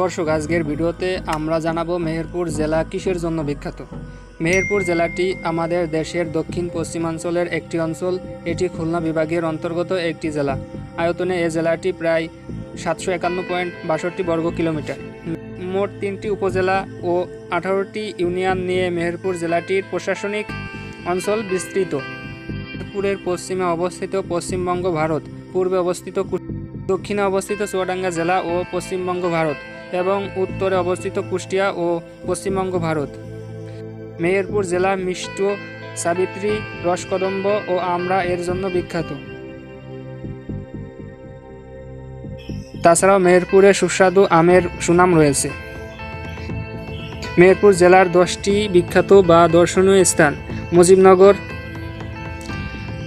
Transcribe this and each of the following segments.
দর্শক, আজকের ভিডিওতে আমরা জানাব মেহেরপুর জেলা কিসের জন্য বিখ্যাত? মেহেরপুর জেলাটি আমাদের দেশের দক্ষিণ পশ্চিমাঞ্চলের একটি অঞ্চল। এটি খুলনা বিভাগের অন্তর্গত একটি জেলা। আয়তনে এ জেলাটি প্রায় সাতশো একান্ন পয়েন্ট বাষট্টি বর্গ কিলোমিটার। মোট তিনটি উপজেলা ও আঠারোটি ইউনিয়ন নিয়ে মেহেরপুর জেলাটির প্রশাসনিক অঞ্চল বিস্তৃত। মেহেরপুরের পশ্চিমে অবস্থিত পশ্চিমবঙ্গ ভারত, পূর্বে অবস্থিত দক্ষিণে অবস্থিত চুয়াডাঙ্গা জেলা ও পশ্চিমবঙ্গ ভারত। এবং উত্তরে অবস্থিত কুষ্টিয়া ও পশ্চিমবঙ্গ ভারত। মেহেরপুর জেলা মিষ্ট, সাবিত্রী, রসকদম্ব ও আমরা এর জন্য বিখ্যাত। তাছাড়াও মেহেরপুরে সুস্বাদু আমের সুনাম রয়েছে। মেহেরপুর জেলার দশটি বিখ্যাত বা দর্শনীয় স্থান মুজিবনগর।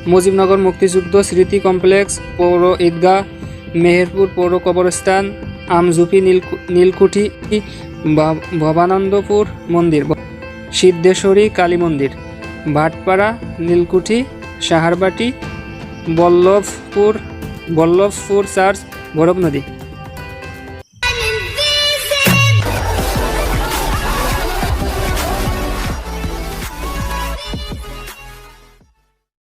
মুজিবনগর মুক্তিযুদ্ধ স্মৃতি কমপ্লেক্স পৌর ঈদগাহ। মেহেরপুর পৌর কবরস্থান। আমজুপি নীলকু, নীলকুঠি ভবানন্দপুর মন্দির, সিদ্ধেশ্বরী কালী মন্দির, ভাটপাড়া নীলকুঠি, সাহারবাটি, বল্লভপুর বল্লভপুর চার্চ, ভৈরব নদী।